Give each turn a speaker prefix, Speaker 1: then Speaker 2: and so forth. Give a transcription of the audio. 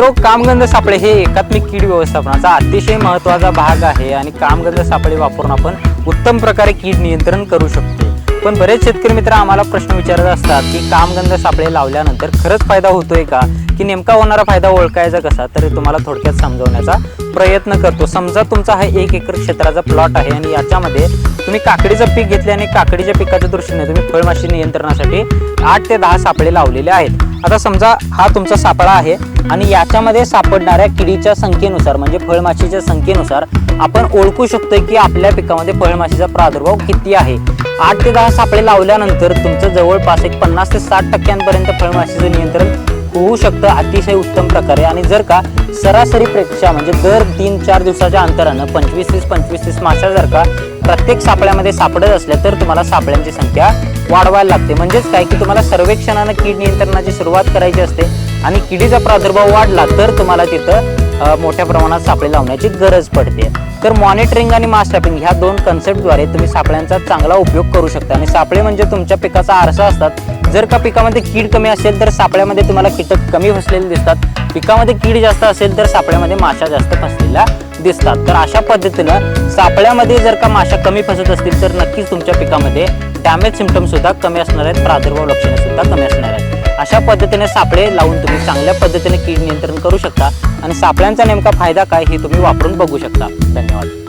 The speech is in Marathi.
Speaker 1: कामगंध सापळे हे एकात्मिक कीड व्यवस्थापनाचा अतिशय महत्त्वाचा भाग आहे आणि कामगंध सापळे वापरून आपण उत्तम प्रकारे कीड नियंत्रण करू शकतो. पण बरेच शेतकरी मित्र आम्हाला प्रश्न विचारत असतात की कामगंध सापळे लावल्यानंतर खरंच फायदा होतोय का? की नेमका होणारा फायदा ओळखायचा कसा? तर तुम्हाला थोडक्यात समजवण्याचा प्रयत्न करतो. समजा तुमचा हा एक एकर क्षेत्राचा प्लॉट आहे आणि याच्यामध्ये तुम्ही काकडीचं पीक घेतले आणि काकडीच्या पिकाच्या दृष्टीने तुम्ही फळमाशी नियंत्रणासाठी आठ ते दहा सापळे लावलेले आहेत. आता समजा हा तुमचा सापळा आहे. आणि याच्यामध्ये सापडणाऱ्या किडीच्या संख्येनुसार म्हणजे फळमाशीच्या संख्येनुसार आपण ओळखू शकतोय की आपल्या पिकामध्ये फळमाशीचा प्रादुर्भाव किती आहे. आठ ते दहा सापळे लावल्यानंतर तुमचं जवळपास एक पन्नास ते साठ टक्क्यांपर्यंत फळमाशीचं नियंत्रण होऊ शकतं अतिशय उत्तम प्रकारे. आणि जर का सरासरीपेक्षा म्हणजे दर तीन चार दिवसाच्या अंतरानं पंचवीस तीस पंचवीस तीस माशा जर का प्रत्येक सापळ्यामध्ये सापडत असल्या तर तुम्हाला सापळ्यांची संख्या वाढवायला लागते. म्हणजेच काय? की तुम्हाला सर्वेक्षणानं कीड नियंत्रणाची सुरुवात करायची असते. आणि किडीचा प्रादुर्भाव वाढला तर तुम्हाला तिथं मोठ्या प्रमाणात सापळे लावण्याची गरज पडते. तर मॉनिटरिंग आणि मास ट्रॅपिंग ह्या दोन कन्सेप्टद्वारे तुम्ही सापळ्यांचा चांगला उपयोग करू शकता. आणि सापळे म्हणजे तुमच्या पिकाचा आरसा असतात. जर का पिकामध्ये कीड कमी असेल तर सापळ्यामध्ये तुम्हाला कीटक कमी फसलेले दिसतात. पिकामध्ये कीड जास्त असेल तर सापळ्यामध्ये माशा जास्त फसलेल्या दिसतात. तर अशा पद्धतीनं सापळ्यामध्ये जर का माशा कमी फसत असतील तर नक्कीच तुमच्या पिकामध्ये डॅमेज सिमटम सुद्धा कमी असणार आहेत. प्रादुर्भाव लक्षणे सुद्धा कमी असणार आहेत. अशा पद्धतीने सापळे लावून तुम्ही चांगल्या पद्धतीने कीड नियंत्रण करू शकता. आणि सापळ्यांचा नेमका फायदा काय हे तुम्ही वापरून बघू शकता. धन्यवाद.